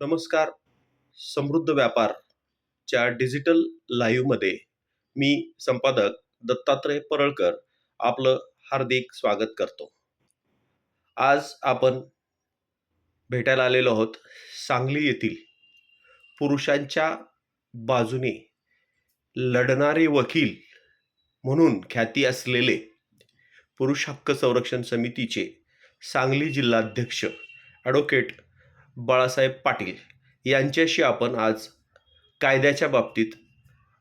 नमस्कार. समृद्ध व्यापारच्या डिजिटल लाईव्हमध्ये मी संपादक दत्तात्रय परळकर आपलं हार्दिक स्वागत करतो. आज आपण भेटायला आलेलो आहोत सांगली येथील पुरुषांच्या बाजूने लढणारे वकील म्हणून ख्याती असलेले पुरुष हक्क संरक्षण समितीचे सांगली जिल्हाध्यक्ष ॲडव्होकेट बाळासाहेब पाटील यांच्याशी आपण आज कायद्याच्या बाबतीत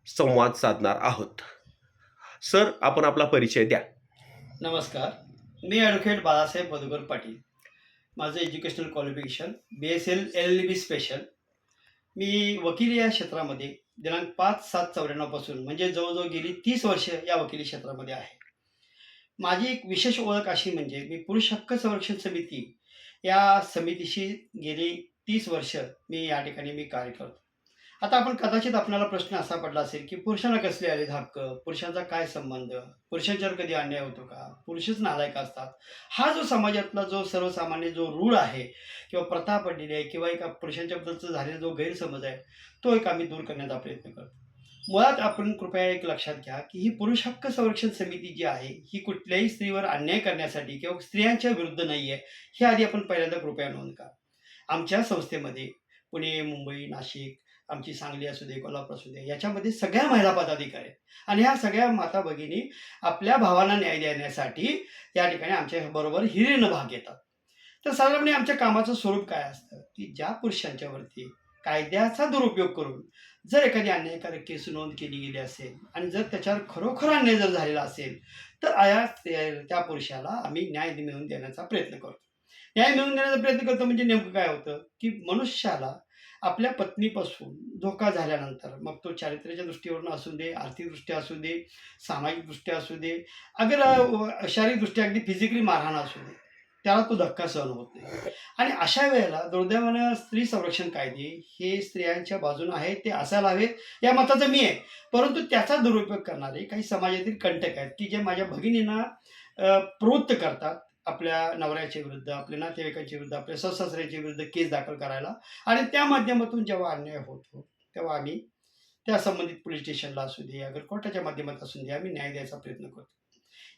संवाद साधणार आहोत. सर आपण आपला परिचय द्या. नमस्कार. मी ॲडव्होकेट बाळासाहेब मधुकर पाटील. माझं educational qualification B S L L L B special मी वकील या क्षेत्रामध्ये दिनांक पाच सात चौऱ्याण्णवपासून म्हणजे जवळजवळ गेली तीस वर्ष या वकिली क्षेत्रामध्ये आहे. माझी एक विशेष ओळख अशी म्हणजे मी पुरुष हक्क संरक्षण समिती या समितीशी गेली तीस वर्ष मी या ठिकाणी मी कार्य करतो. आता आपण कदाचित आपल्याला प्रश्न असा पडला असेल की पुरुषांना कसले आले हक्क पुरुषांचा काय संबंध? पुरुषांच्यावर कधी अन्याय होतो का? पुरुषच नालायक असतात. हा जो समाजातला जो सर्वसामान्य जो रूढ आहे किंवा प्रथा पडलेली आहे किंवा एका पुरुषांच्याबद्दलचा झालेला जो गैरसमज आहे तो एक आम्ही दूर करण्याचा प्रयत्न करतो. मुळात आपण कृपया एक लक्षात घ्या की ही पुरुष हक्क संरक्षण समिती जी आहे ही कुठल्याही स्त्रीवर अन्याय करण्यासाठी किंवा स्त्रियांच्या विरुद्ध नाही आहे हे आधी आपण पहिल्यांदा कृपया नोंद करा. आमच्या संस्थेमध्ये पुणे मुंबई नाशिक आमची सांगली असू दे कोल्हापूर असू दे याच्यामध्ये सगळ्या महिला पदाधिकारी आहेत. आणि ह्या सगळ्या माता भगिनी आपल्या भावांना न्याय देण्यासाठी या ठिकाणी आमच्या बरोबर हिरेनं भाग घेतात. तर साधारणपणे आमच्या कामाचं स्वरूप काय असतं? की ज्या पुरुषांच्यावरती कायद्याचा दुरुपयोग करून जर एखादी अन्यायकारक केस नोंद केली गेली असेल आणि जर त्याच्यावर खरोखर अन्याय जर झालेला असेल तर आया त्या पुरुषाला आम्ही न्याय मिळवून देण्याचा प्रयत्न करतो. न्याय मिळवून देण्याचा प्रयत्न करतो म्हणजे नेमकं काय होतं की मनुष्याला आपल्या पत्नीपासून धोका झाल्यानंतर मग तो चारित्र्याच्या दृष्टीवरून असू दे आर्थिकदृष्ट्या असू दे सामाजिकदृष्ट्या असू दे अगर शारीरिकदृष्ट्या अगदी फिजिकली मारहाण असू दे त्याला तो धक्का सहन होत नाही. आणि अशा वेळेला दुर्दैवानं स्त्री संरक्षण कायदे हे स्त्रियांच्या बाजूने आहेत ते असायला हवेत या मताचं मी आहे. परंतु त्याचा दुरुपयोग करणारे काही समाजातील कंटक आहेत की जे माझ्या भगिनींना प्रवृत्त करतात आपल्या नवऱ्याच्या विरुद्ध आपल्या नातेवाईकांच्या विरुद्ध आपल्या ससासऱ्याच्या विरुद्ध केस दाखल करायला. आणि त्या माध्यमातून जेव्हा अन्याय होतो तेव्हा आम्ही त्या संबंधित पोलीस स्टेशनला असू दे अगर कोर्टाच्या माध्यमात असू दे आम्ही न्याय द्यायचा प्रयत्न करतो.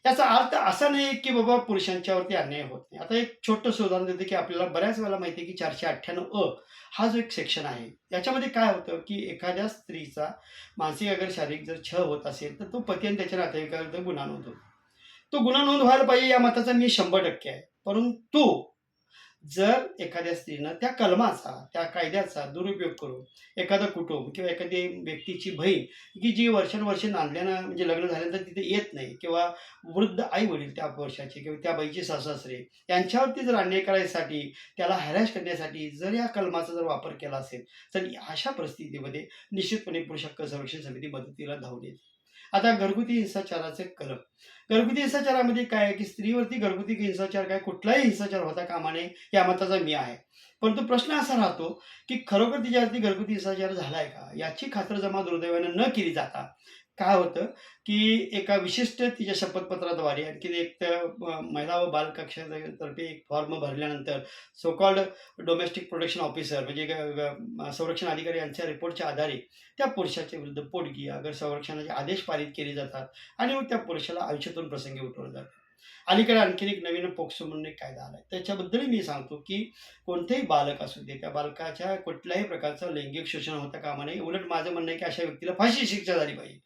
याचा अर्थ असा नाही की बाबा पुरुषांच्यावरती अन्याय होत नाही. आता एक छोटंसं उदाहरण देते की आपल्याला बऱ्याच वेळेला माहिती आहे की चारशे अठ्ठ्याण्णव अ हा जो एक सेक्शन आहे याच्यामध्ये काय होतं की एखाद्या स्त्रीचा मानसिक अगर शारीरिक जर छ होत असेल तर तो पती आणि त्याच्या नातेवाईकाविरुद्ध गुन्हा नोंदवतो. तो गुन्हा नोंद व्हायला पाहिजे या मताचा मी शंभर टक्के आहे. परंतु जर एखाद्या स्त्रीनं त्या कलमाचा त्या कायद्याचा दुरुपयोग करून एखादं कुटुंब किंवा एखादी व्यक्तीची बहीण की जी वर्षानुवर्षे नांदल्यानं म्हणजे लग्न झाल्यानंतर तिथे येत नाही किंवा वृद्ध आई वडील त्या वर्षाचे किंवा त्या बाईचे सासरे यांच्यावरती जर अन्याय करायसाठी त्याला हॅरॅश करण्यासाठी जर या कलमाचा जर वापर केला असेल तर अशा परिस्थितीमध्ये निश्चितपणे पुरुष हक्क संरक्षण समिती मदतीला धावून येते. आता घरगुती हिंसाचाराचे कलम. घरगुती हिंसाचारामध्ये काय आहे की स्त्रीवरती घरगुती हिंसाचार काय कुठलाही हिंसाचार होता कामा नये या मताचा मी आहे. परंतु प्रश्न असा राहतो की खरोखर तिच्यावरती घरगुती हिंसाचार झालाय का? याची खातरजमा दुर्दैवानं न केली जाता. काय होतं की एका विशिष्ट तिच्या शपथपत्राद्वारे आणखी एक महिला व बाल कक्षातर्फे एक फॉर्म भरल्यानंतर so called domestic protection officer म्हणजे संरक्षण अधिकारी यांच्या रिपोर्टच्या आधारे त्या पुरुषाच्या विरुद्ध पोटगी अगर संरक्षणाचे आदेश पारित केले जातात आणि मग त्या पुरुषाला आयुष्यातून प्रसंगी उठवलं जातं. अलीकडे आणखीन एक नवीन पोक्सो म्हणून एक कायदा आलाय. त्याच्याबद्दलही मी सांगतो की कोणतेही बालक असू दे त्या बालकाच्या कुठल्याही प्रकारचं लैंगिक शोषण होता कामा नये. उलट माझं म्हणणं आहे की अशा व्यक्तीला फाशी शिक्षा झाली पाहिजे.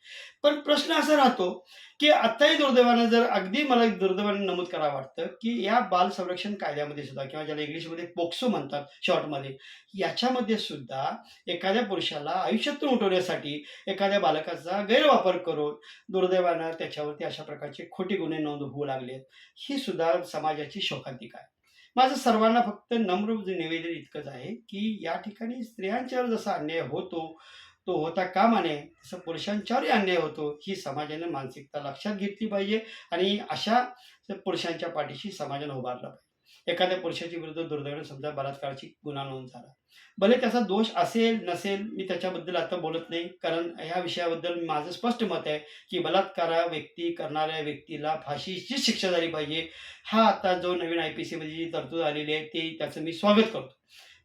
पण प्रश्न असा राहतो की आत्ताही दुर्दैवानं जर अगदी मला दुर्दैवानं नमूद करावं वाटतं की या बाल संरक्षण कायद्यामध्ये सुद्धा किंवा ज्याला इंग्लिशमध्ये पोक्सो म्हणतात शॉर्टमध्ये याच्यामध्ये सुद्धा एखाद्या पुरुषाला आयुष्यातून उठवण्यासाठी एखाद्या बालकाचा गैरवापर करून दुर्दैवानं त्याच्यावरती अशा प्रकारचे खोटे गुन्हे नोंद होऊ लागलेत ही सुद्धा समाजाची शोकांतिका आहे. माझं सर्वांना फक्त नम्र निवेदन इतकंच आहे की या ठिकाणी स्त्रियांच्यावर जसा अन्याय होतो तो होता कामा नये तसं पुरुषांच्यावरही अन्याय होतो. ही समाजाने मानसिकता लक्षात घेतली पाहिजे आणि अशा पुरुषांच्या पाठीशी समाजाने उभारलं पाहिजे. एखाद्या पुरुषाच्या विरुद्ध दुर्दैवाने समजा बलात्काराची गुन्हा नोंद झाला. भले त्याचा दोष असेल नसेल मी त्याच्याबद्दल आता बोलत नाही. कारण ह्या विषयाबद्दल माझं स्पष्ट मत आहे की बलात्कारा व्यक्ती करणाऱ्या व्यक्तीला फाशीची शिक्षा झाली पाहिजे. हा आता जो नवीन आय पी सीमध्ये जी तरतूद आलेली आहे ते त्याचं मी स्वागत करतो.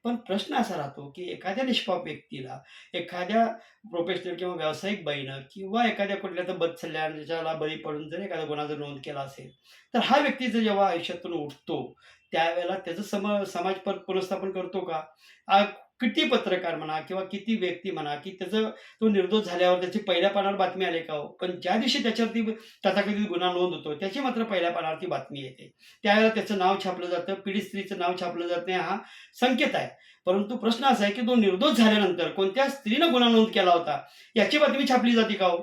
पण प्रश्न असा राहतो की एखाद्या निष्पाप व्यक्तीला एखाद्या प्रोफेशनल किंवा व्यावसायिक बाईनं किंवा एखाद्या कुठल्या तर बदसल्याच्याला बळी पडून जर एखादा गुन्हा जर नोंद केला असेल तर हा व्यक्ती जर जेव्हा आयुष्यातून उठतो त्यावेळेला त्याचं सम समाज पर पुनर्स्थापन करतो का? किती पत्रकार म्हणा किंवा किती व्यक्ती म्हणा की त्याचं तो निर्दोष झाल्यावर त्याची पहिल्या पानावर बातमी आली का हो? पण ज्या दिवशी त्याच्यावरती तथाकथित गुन्हा नोंद होतो त्याची मात्र पहिल्या पानावरती बातमी येते. त्यावेळेला त्याचं नाव छापलं जातं पीडित स्त्रीचं नाव छापलं जात नाही हा संकेत आहे. परंतु प्रश्न असा आहे की तो निर्दोष झाल्यानंतर कोणत्या स्त्रीनं गुन्हा नोंद केला होता? याची बातमी छापली जाते का हो?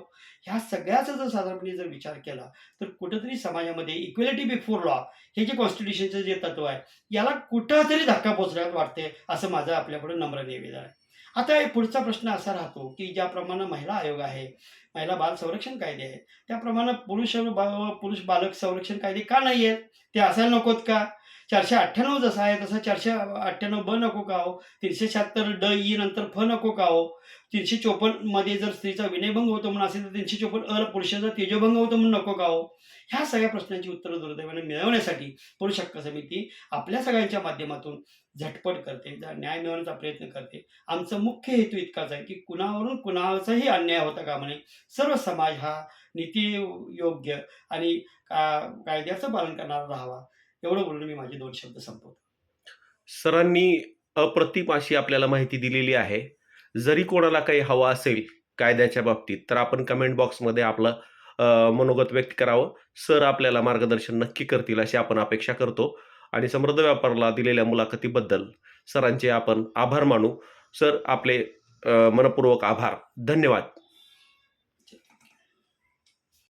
ह्या सगळ्याचा जर साधारणपणे जर विचार केला तर कुठंतरी समाजामध्ये इक्वेलिटी बिफोर लॉ हे जे कॉन्स्टिट्युशनचं जे तत्व आहे याला कुठंतरी धक्का पोचल्यात वाटते असं माझं आपल्याकडे नम्र निवेदन आहे. आता हे पुढचा प्रश्न असा राहतो की ज्याप्रमाणे महिला आयोग आहे महिला बाल संरक्षण कायदे आहे त्याप्रमाणे पुरुष पुरुष बालक संरक्षण कायदे का नाही आहेत ते असायला नकोत का? चारशे अठ्ठ्याण्णव जसं आहे तसं चारशे अठ्ठ्याण्णव ब नको का हो? तीनशे शहात्तर ड ई नंतर फ नको का हो? तीनशे चोपन्नमध्ये जर स्त्रीचा विनयभंग होतो म्हणून असेल तर तीनशे चोपन्न अर पुरुषाचा तेजभंग होतो म्हणून नको का हो? ह्या सगळ्या प्रश्नांची उत्तरं दुर्दैवाने मिळवण्यासाठी पुरुष हक्क समिती आपल्या सगळ्यांच्या माध्यमातून झटपट करते न्याय मिळवण्याचा प्रयत्न करते. आमचा मुख्य हेतू इतकाच आहे की कुणावरून कुणाचाही अन्याय होता का म्हणे सर्व समाज हा नीती योग्य आणि का- कायद्याचं पालन करणारा राहावा. एवढं बोलून मी माझे दोन शब्द संपवतो. सरांनी अप्रतिम अशी आपल्याला माहिती दिलेली आहे. जरी कोणाला काही हवं असेल कायद्याच्या बाबतीत तर आपण कमेंट बॉक्समध्ये आपलं मनोगत व्यक्त करावं. सर आपल्याला मार्गदर्शन नक्की करतील अशी आपण अपेक्षा करतो. आणि समृद्ध व्यापाराला दिलेल्या मुलाखतीबद्दल सरांचे आपण आभार मानू. सर आपले मनपूर्वक आभार. धन्यवाद.